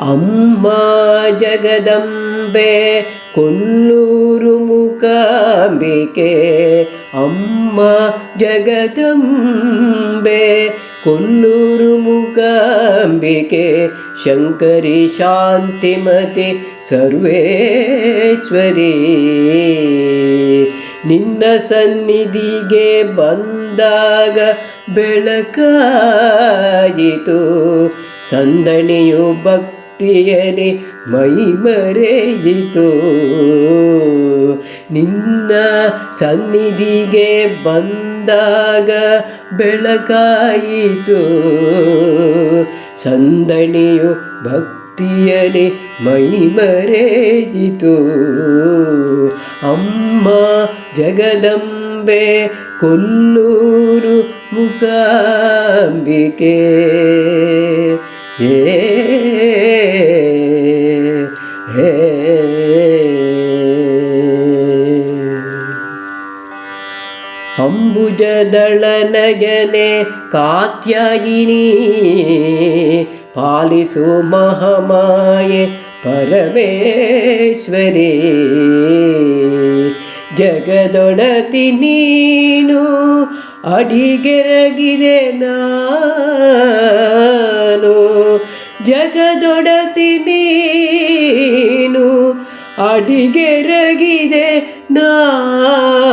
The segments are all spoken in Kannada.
ಅಮ್ಮ ಜಗದಂಬೆ ಕೊಲ್ಲೂರು ಮುಕಾಂಬಿಕೆ ಅಮ್ಮ ಜಗದಂಬೆ ಕೊಲ್ಲೂರು ಮುಕಾಂಬಿಕೆ ಶಂಕರಿ ಶಾಂತಿಮತಿ ಸರ್ವೇಶ್ವರಿ. ನಿನ್ನ ಸನ್ನಿಧಿಗೆ ಬಂದಾಗ ಬೆಳಕಾಯಿತು. ಸಂದಣಿಯು ಭಕ್ತಿಯಲಿ ಮೈ ಮರೆಯಿತು. ನಿನ್ನ ಸನ್ನಿಧಿಗೆ ಬಂದಾಗ ಬೆಳಕಾಯಿತು. ಸಂದಣಿಯು ಭಕ್ತಿಯಲಿ ಮೈ ಮರೆಯಿತು. ಅಮ್ಮ ಜಗದಂಬೆ ಕೊಲ್ಲೂರು ಮುಖಾಂಬಿಕೆ. ಅಂಬುಜದಳನಯನೆ ಕಾತ್ಯಾಯಿನಿ ಪಾಲಿಸು ಮಹಾಮಾಯೆ ಪರಮೇಶ್ವರಿ. ಜಗದೊಡತಿ ನೀನು ಅಡಿಗೆರಗಿದೆ ನಾನು ಜಗದೊಡತಿ ನೀನು ಅಡಿಗೆರಗಿದೆ ನಾನು.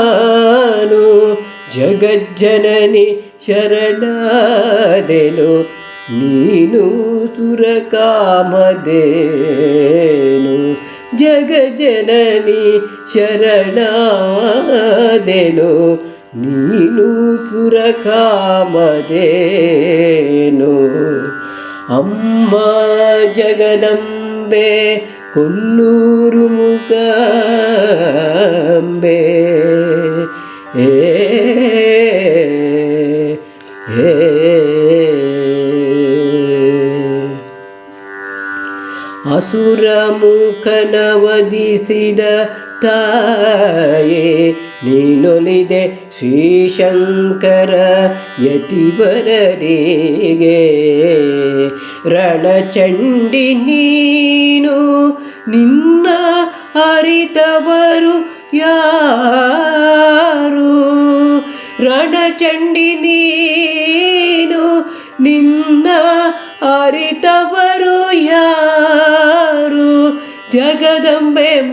ಜಗಜ್ಜನನಿ ಶರಣಾದೆನು ನೀನು ಸುರಕಾಮದೇನು ಜಗಜನನಿ ಶರಣಾದೆನು ನೀನು ಸುರಕಾಮದೇನು ಅಮ್ಮ ಜಗದಂಬೆ ಕೊಲ್ಲೂರು ಅಸುರ ಮುಖನ ವಧಿಸಿದ ತಾಯೇ ನೀನೊಲಿದೆ ಶ್ರೀಶಂಕರ ಯತಿವರರಿಗೆ ರಣಚಂಡಿ ನೀನು ನಿನ್ನ ಅರಿತವರು ಯಾರು? ರಣಚಂಡಿ ನೀನು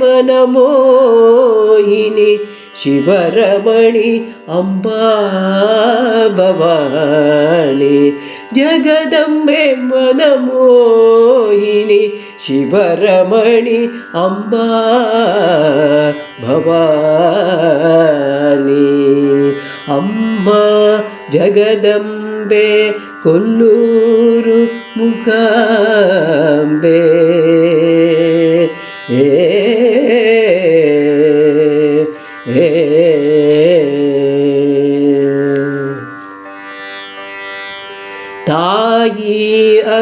മനമോഹിനി ശിവരമണി അംബാഭവാനി ജഗദംബെ മനമോഹിനി ശിവരമണി അംബാ ഭവാനി അമ്മ ജഗദംബെ കൊല്ലൂരു മുഖാംബേ. ഏ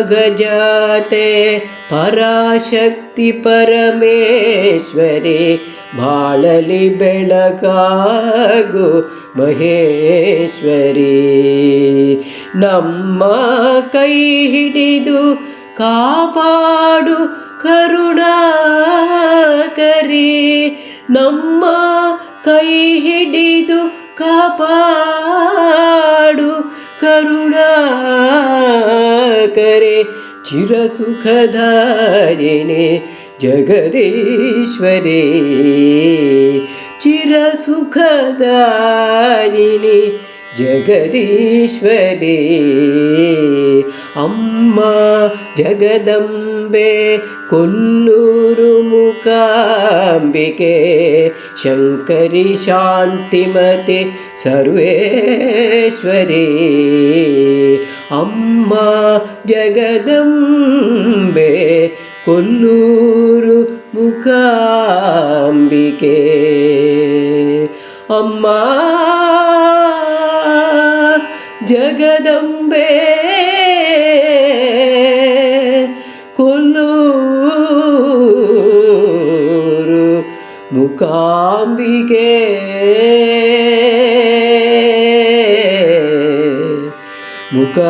ಅಗಜಾತೆ ಪರಾಶಕ್ತಿ ಪರಮೇಶ್ವರಿ ಬಾಳಲಿ ಬೆಳಕಾಗು ಮಹೇಶ್ವರಿ. ನಮ್ಮ ಕೈ ಹಿಡಿದು ಕಾಪಾಡು ಕರುಣಾಕರಿ. ನಮ್ಮ ಕೈ ಹಿಡಿದು ಕಾಪಾಡು करे चिरसुखधारिणे जगदीश्वरे चिरसुखदायिनी जगदीश्वरे अम्मा जगदम्बे कुल्लूरुमुकाम्बिके शङ्करि शान्तिमते सर्वेश्वरि ജഗംബേ കൊല്ലൂരു മുഖാംബികേ. അമ്മ ജഗദംബേ കൊല്ലൂരു മുഖാംബികേ. முகாம்பிகே